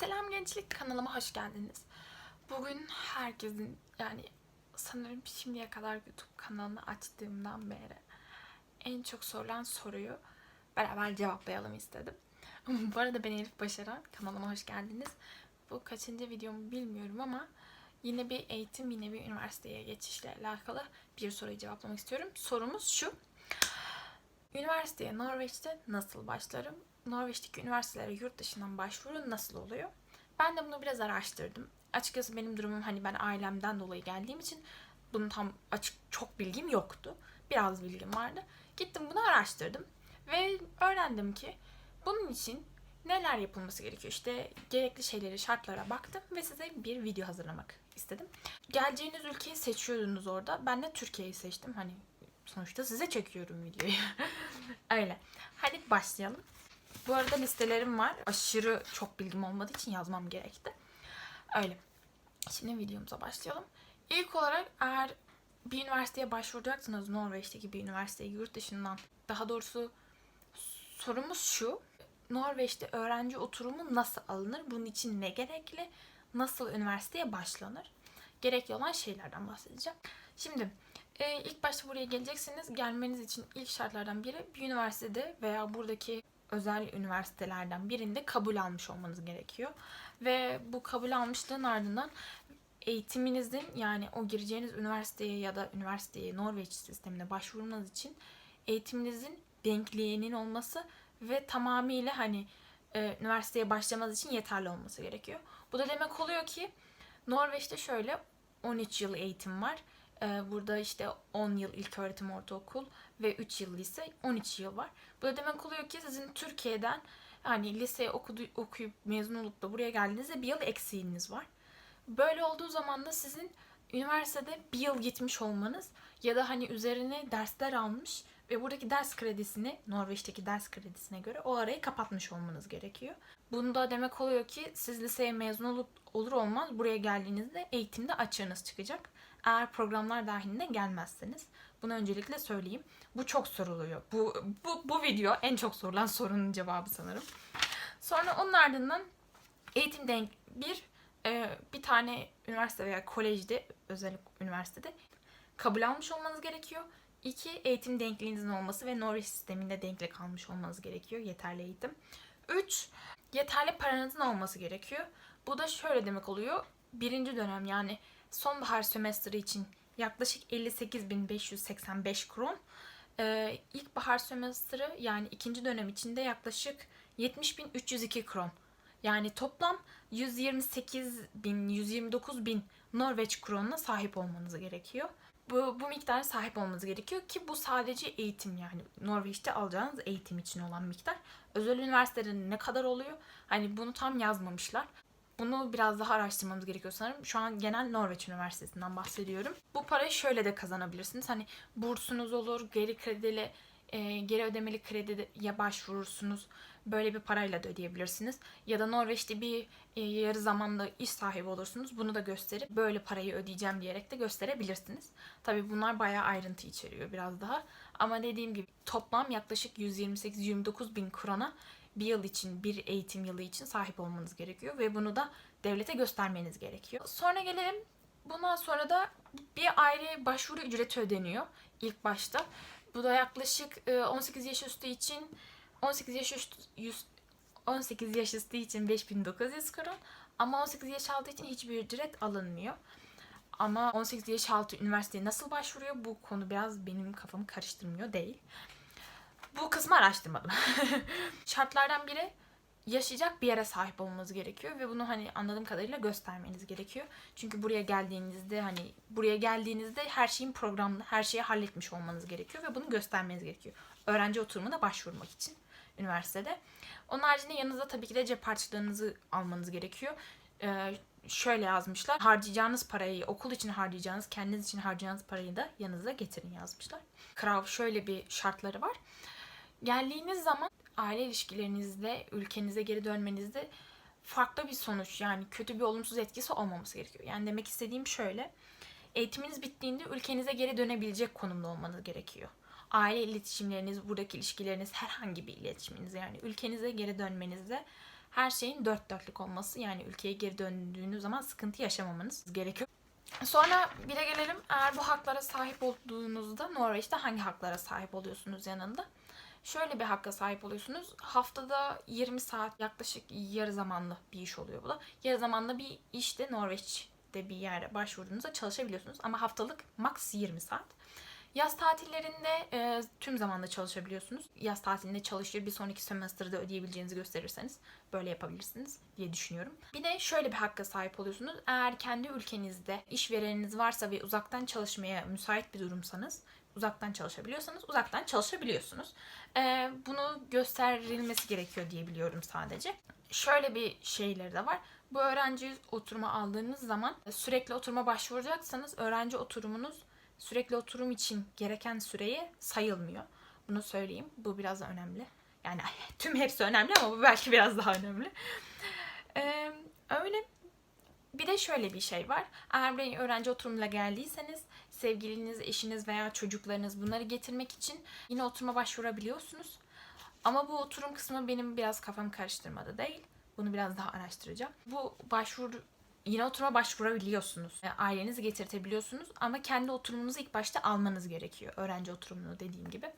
Selam gençlik kanalıma hoş geldiniz. Bugün herkesin yani sanırım şimdiye kadar YouTube kanalını açtığımdan beri en çok sorulan soruyu beraber cevaplayalım istedim. Bu arada ben Elif Başaran kanalıma hoş geldiniz. Bu kaçıncı videomu bilmiyorum ama yine bir eğitim yine bir üniversiteye geçişle alakalı bir soruyu cevaplamak istiyorum. Sorumuz şu. Üniversiteye Norveç'te nasıl başlarım? Norveç'teki üniversitelere yurt dışından başvuru nasıl oluyor? Ben de bunu biraz araştırdım. Açıkçası benim durumum hani ben ailemden dolayı geldiğim için bunun tam açık çok bilgim yoktu. Biraz bilgim vardı. Gittim bunu araştırdım ve öğrendim ki bunun için neler yapılması gerekiyor. İşte gerekli şeyleri, şartlara baktım ve size bir video hazırlamak istedim. Geleceğiniz ülkeyi seçiyordunuz orada. Ben de Türkiye'yi seçtim. Hani sonuçta size çekiyorum videoyu. Öyle. Hadi başlayalım. Bu arada listelerim var. Aşırı çok bilgim olmadığı için yazmam gerekti. Öyle. Şimdi videomuza başlayalım. İlk olarak eğer bir üniversiteye başvuracaksınız Norveç'teki bir üniversiteye yurt dışından. Daha doğrusu sorumuz şu. Norveç'te öğrenci oturumu nasıl alınır? Bunun için ne gerekli? Nasıl üniversiteye başlanır? Gerekli olan şeylerden bahsedeceğim. Şimdi e, ilk başta buraya geleceksiniz. Gelmeniz için ilk şartlardan biri bir üniversitede veya buradaki özel üniversitelerden birinde kabul almış olmanız gerekiyor. Ve bu kabul almışlığın ardından eğitiminizin yani o gireceğiniz üniversiteye ya da üniversiteye Norveç sistemine başvurmanız için eğitiminizin denkliğinin olması ve tamamıyla hani e, üniversiteye başlamanız için yeterli olması gerekiyor. Bu da demek oluyor ki Norveç'te şöyle 13 yıl eğitim var. E, burada işte 10 yıl ilk öğretim ortaokul ve 3 yıl lise 13 yıl var. Bu da demek oluyor ki sizin Türkiye'den yani liseye okudu, okuyup mezun olup da buraya geldiğinizde bir yıl eksiğiniz var. Böyle olduğu zaman da sizin üniversitede bir yıl gitmiş olmanız ya da hani üzerine dersler almış ve buradaki ders kredisini Norveç'teki ders kredisine göre o arayı kapatmış olmanız gerekiyor. Bunu da demek oluyor ki siz liseye mezun olup olur olmaz buraya geldiğinizde eğitimde açığınız çıkacak. Eğer programlar dahilinde gelmezseniz. Bunu öncelikle söyleyeyim. Bu çok soruluyor. Bu, bu, bu video en çok sorulan sorunun cevabı sanırım. Sonra onun ardından eğitim denk bir e, bir tane üniversite veya kolejde özel üniversitede kabul almış olmanız gerekiyor. İki, eğitim denkliğinizin olması ve Norveç sisteminde denklik almış olmanız gerekiyor. Yeterli eğitim. Üç, yeterli paranızın olması gerekiyor. Bu da şöyle demek oluyor. Birinci dönem yani sonbahar sömestri için yaklaşık 58.585 kron. Ee, ilkbahar sömestri yani ikinci dönem içinde yaklaşık 70.302 kron. Yani toplam 128 bin, 129 bin Norveç kronuna sahip olmanız gerekiyor. Bu, bu miktara sahip olmanız gerekiyor ki bu sadece eğitim yani Norveç'te alacağınız eğitim için olan miktar. Özel üniversitelerin ne kadar oluyor? Hani bunu tam yazmamışlar. Bunu biraz daha araştırmamız gerekiyor sanırım. Şu an genel Norveç Üniversitesi'nden bahsediyorum. Bu parayı şöyle de kazanabilirsiniz. Hani bursunuz olur, geri kredili, e, geri ödemeli krediye başvurursunuz. Böyle bir parayla da ödeyebilirsiniz. Ya da Norveç'te bir e, yarı zamanlı iş sahibi olursunuz. Bunu da gösterip böyle parayı ödeyeceğim diyerek de gösterebilirsiniz. Tabii bunlar bayağı ayrıntı içeriyor biraz daha. Ama dediğim gibi toplam yaklaşık 128-129 bin krona bir yıl için, bir eğitim yılı için sahip olmanız gerekiyor ve bunu da devlete göstermeniz gerekiyor. Sonra gelelim bundan sonra da bir ayrı başvuru ücreti ödeniyor ilk başta. Bu da yaklaşık 18 yaş üstü için 18 yaş üstü 18 yaş üstü için 5900 kron ama 18 yaş altı için hiçbir ücret alınmıyor. Ama 18 yaş altı üniversiteye nasıl başvuruyor bu konu biraz benim kafamı karıştırmıyor değil. Bu kısmı araştırmadım. Şartlardan biri yaşayacak bir yere sahip olmanız gerekiyor ve bunu hani anladığım kadarıyla göstermeniz gerekiyor. Çünkü buraya geldiğinizde hani buraya geldiğinizde her şeyin programlı, her şeyi halletmiş olmanız gerekiyor ve bunu göstermeniz gerekiyor. Öğrenci oturumuna başvurmak için üniversitede. Onun haricinde yanınızda tabii ki de cep harçlığınızı almanız gerekiyor. Ee, şöyle yazmışlar. Harcayacağınız parayı, okul için harcayacağınız, kendiniz için harcayacağınız parayı da yanınıza getirin yazmışlar. Krav şöyle bir şartları var. Geldiğiniz zaman aile ilişkilerinizde, ülkenize geri dönmenizde farklı bir sonuç yani kötü bir olumsuz etkisi olmaması gerekiyor. Yani demek istediğim şöyle. Eğitiminiz bittiğinde ülkenize geri dönebilecek konumda olmanız gerekiyor. Aile iletişimleriniz, buradaki ilişkileriniz, herhangi bir iletişiminiz yani ülkenize geri dönmenizde her şeyin dört dörtlük olması yani ülkeye geri döndüğünüz zaman sıkıntı yaşamamanız gerekiyor. Sonra bir de gelelim eğer bu haklara sahip olduğunuzda Norveç'te hangi haklara sahip oluyorsunuz yanında? Şöyle bir hakka sahip oluyorsunuz. Haftada 20 saat yaklaşık yarı zamanlı bir iş oluyor bu da. Yarı zamanlı bir işte Norveç'te bir yere başvurduğunuzda çalışabiliyorsunuz. Ama haftalık max 20 saat. Yaz tatillerinde e, tüm zamanlı çalışabiliyorsunuz. Yaz tatilinde çalışır bir sonraki semester'da ödeyebileceğinizi gösterirseniz böyle yapabilirsiniz diye düşünüyorum. Bir de şöyle bir hakka sahip oluyorsunuz. Eğer kendi ülkenizde işvereniniz varsa ve uzaktan çalışmaya müsait bir durumsanız uzaktan çalışabiliyorsanız uzaktan çalışabiliyorsunuz. E, bunu gösterilmesi gerekiyor diye biliyorum sadece. Şöyle bir şeyleri de var. Bu öğrenci oturuma aldığınız zaman sürekli oturuma başvuracaksanız öğrenci oturumunuz sürekli oturum için gereken süreye sayılmıyor. Bunu söyleyeyim. Bu biraz önemli. Yani tüm hepsi önemli ama bu belki biraz daha önemli. Ee, öyle. Bir de şöyle bir şey var. Eğer buraya öğrenci oturumla geldiyseniz sevgiliniz, eşiniz veya çocuklarınız bunları getirmek için yine oturuma başvurabiliyorsunuz. Ama bu oturum kısmı benim biraz kafam karıştırmadı değil. Bunu biraz daha araştıracağım. Bu başvuru yine oturuma başvurabiliyorsunuz. Yani ailenizi getirtebiliyorsunuz ama kendi oturumunuzu ilk başta almanız gerekiyor. Öğrenci oturumunu dediğim gibi.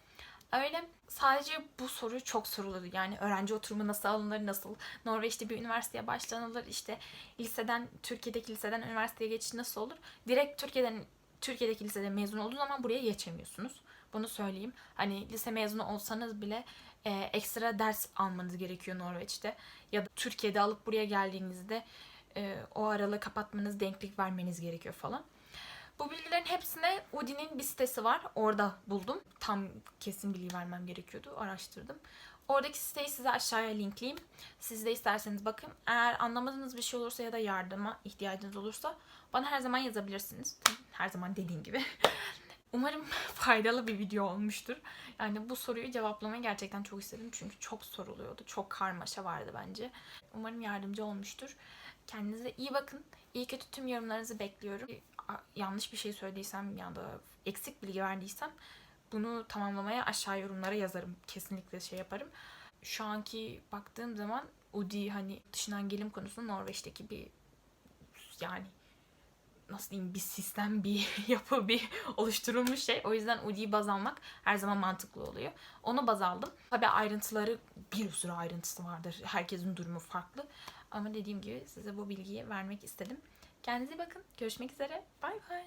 Öyle sadece bu soru çok sorulur. Yani öğrenci oturumu nasıl alınır, nasıl Norveç'te bir üniversiteye başlanılır, işte liseden, Türkiye'deki liseden üniversiteye geçiş nasıl olur? Direkt Türkiye'den Türkiye'deki liseden mezun olduğu zaman buraya geçemiyorsunuz. Bunu söyleyeyim. Hani lise mezunu olsanız bile e, ekstra ders almanız gerekiyor Norveç'te. Ya da Türkiye'de alıp buraya geldiğinizde e, o aralığı kapatmanız, denklik vermeniz gerekiyor falan. Bu bilgilerin hepsine Udi'nin bir sitesi var. Orada buldum. Tam kesin bilgi vermem gerekiyordu. Araştırdım. Oradaki siteyi size aşağıya linkleyeyim. Siz de isterseniz bakın. Eğer anlamadığınız bir şey olursa ya da yardıma ihtiyacınız olursa bana her zaman yazabilirsiniz. Her zaman dediğim gibi. Umarım faydalı bir video olmuştur. Yani bu soruyu cevaplamayı gerçekten çok istedim. Çünkü çok soruluyordu. Çok karmaşa vardı bence. Umarım yardımcı olmuştur. Kendinize iyi bakın. İyi kötü tüm yorumlarınızı bekliyorum. Yanlış bir şey söylediysem ya da eksik bilgi verdiysem bunu tamamlamaya aşağı yorumlara yazarım. Kesinlikle şey yaparım. Şu anki baktığım zaman Udi hani dışından gelim konusunda Norveç'teki bir yani nasıl diyeyim bir sistem, bir yapı, bir oluşturulmuş şey. O yüzden Udi'yi baz almak her zaman mantıklı oluyor. Onu baz aldım. Tabii ayrıntıları bir sürü ayrıntısı vardır. Herkesin durumu farklı. Ama dediğim gibi size bu bilgiyi vermek istedim. Kendinize bakın. Görüşmek üzere. Bay bay.